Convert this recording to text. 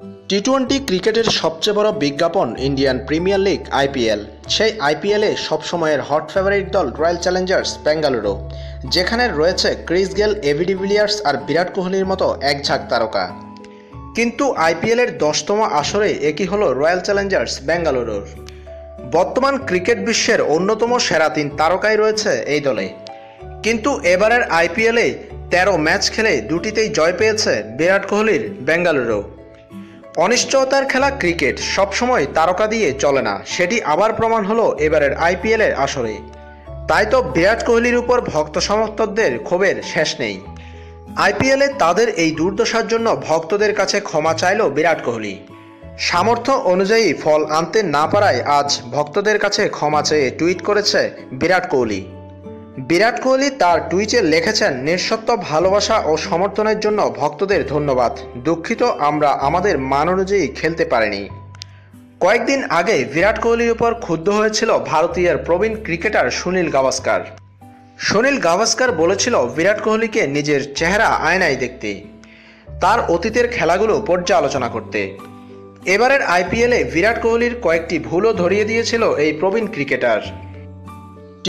T twenty ক্রিকেটের সবচেয়ে বড় বিজ্ঞাপন ইন্ডিয়ান প্রিমিয়ার লিগ আইপিএল সেই আইপিএলে সবসময়ের হট ফেভারিট দল রয়্যাল চ্যালেঞ্জার্স বেঙ্গালুরু যেখানে রয়েছে ক্রিস গেল এভি ডিভিলিয়ার্স আর বিরাট কোহলির মতো এক ঝাঁক তারকা। কিন্তু আইপিএলের দশতম আসরে একই হলো রয়্যাল চ্যালেঞ্জার্স বেঙ্গালুরুর বর্তমান ক্রিকেট বিশ্বের অন্যতম সেরা তিন তারকাই রয়েছে এই দলে। কিন্তু এবারের আইপিএলে তেরো ম্যাচ খেলে দুটিতেই জয় পেয়েছে বিরাট কোহলির বেঙ্গালুরু অনিশ্চয়তার খেলা ক্রিকেট সবসময় তারকা দিয়ে চলে না। সেটি আবার প্রমাণ হলো এবারের আইপিএলের আসরে। তাই তো বিরাট কোহলির উপর ভক্ত সমর্থকদের ক্ষোভের শেষ নেই। আইপিএলে তাদের এই দুর্দশার জন্য ভক্তদের কাছে ক্ষমা চাইল বিরাট কোহলি। সামর্থ্য অনুযায়ী ফল আনতে না পারায় আজ ভক্তদের কাছে ক্ষমা চেয়ে টুইট করেছে বিরাট কোহলি। বিরাট কোহলি তার টুইটে লিখেছেন নিঃসত্ব ভালোবাসা ও সমর্থনের জন্য ভক্তদের ধন্যবাদ। দুঃখিত, আমরা আমাদের মান অনুযায়ী খেলতে পারিনি। কয়েকদিন আগে বিরাট কোহলির উপর ক্ষুব্ধ হয়েছিল ভারতীয় প্রবীণ ক্রিকেটার সুনীল গাভাস্কার। সুনীল গাভাস্কার বলেছিল, বিরাট কোহলিকে নিজের চেহারা আয়নায় দেখতে, তার অতীতের খেলাগুলো পর্যালোচনা করতে। এবারের আইপিএলে বিরাট কোহলির কয়েকটি ভুলও ধরিয়ে দিয়েছিল এই প্রবীণ ক্রিকেটার।